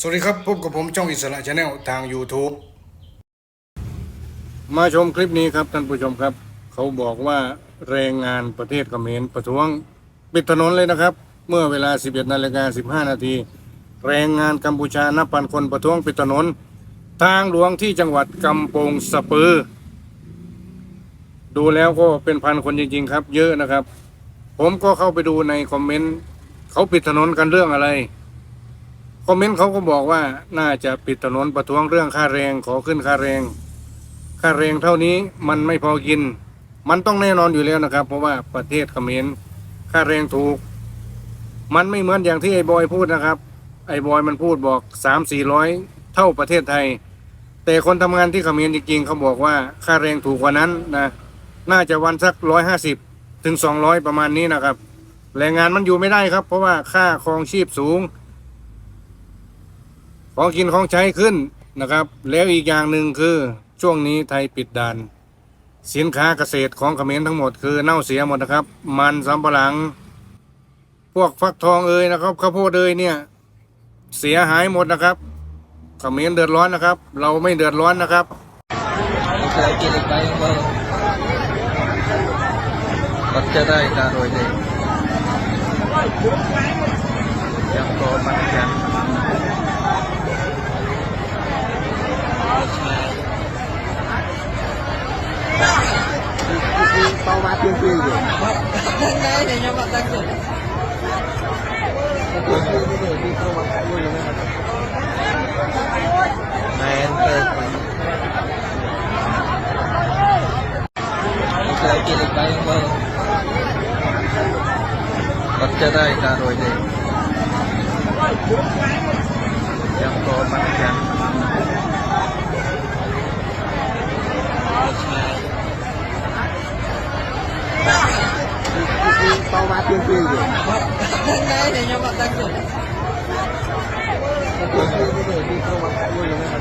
สวัสดีครับพบกับผมจ้องอิสระชาแนลทาง YouTube มาชมคลิปนี้ครับท่านผู้ชมครับ เขาบอกว่าแรงงานประเทศเขมรประท้วงปิดถนนเลยนะครับ เมื่อเวลา 11นาฬิกา15 นาที แรงงานกัมพูชานับพันคนประท้วงปิดถนน ทางหลวงที่จังหวัดกำปงสะปือ ดูแล้วก็เป็นพันคนจริง ๆ ครับ เยอะนะครับ ผมก็เข้าไปดูในคอมเมนต์เขาปิดถนนกันเรื่องอะไร คอมเมนต์เขาก็บอกว่าน่าจะปิดถนนประท้วงเรื่องค่าแรงขอขึ้นค่าแรง ค่าแรงเท่านี้มันไม่พอกิน มันต้องแน่นอนอยู่แล้วนะครับ เพราะว่าประเทศเขมรค่าแรงถูก มันไม่เหมือนอย่างที่ไอ้บอยพูดนะครับ ไอ้บอยมันพูดบอกสามสี่ร้อยเท่าประเทศไทย แต่คนทำงานที่เขมรจริงๆเขาบอกว่าค่าแรงถูกกว่านั้นนะน่าจะวันสักร้อยห้าสิบถึงสองร้อยประมาณนี้นะครับแรงงานมันอยู่ไม่ได้ครับ เพราะว่าค่าครองชีพสูง ของกินของใช้ขึ้นนะครับ แล้วอีกอย่างหนึ่งคือช่วงนี้ไทยปิดด่าน สินค้าเกษตรของเขมรทั้งหมดคือเน่าเสียหมดนะครับ มันสำปะหลัง พวกฟักทองเอ่ยนะครับข้าวโพดเอ่ยเนี่ย เสียหายหมดนะครับเขมรเดือดร้อนนะครับ เราไม่เดือดร้อนนะครับ Lagi kilik tayo ba? Pagkaday karoy din. Yang เป้ามาเปลี่ยนเปลี่ยนอยู่ Ngay din yung matagod. เปลี่ยนเปลี่ยนไม่ได้ที่เป้ามาขายอยู่นะครับ Mayan ka. Lagi kilik tayo ba? Pagkaday karoy din. Yang ko man yan. เป้ามา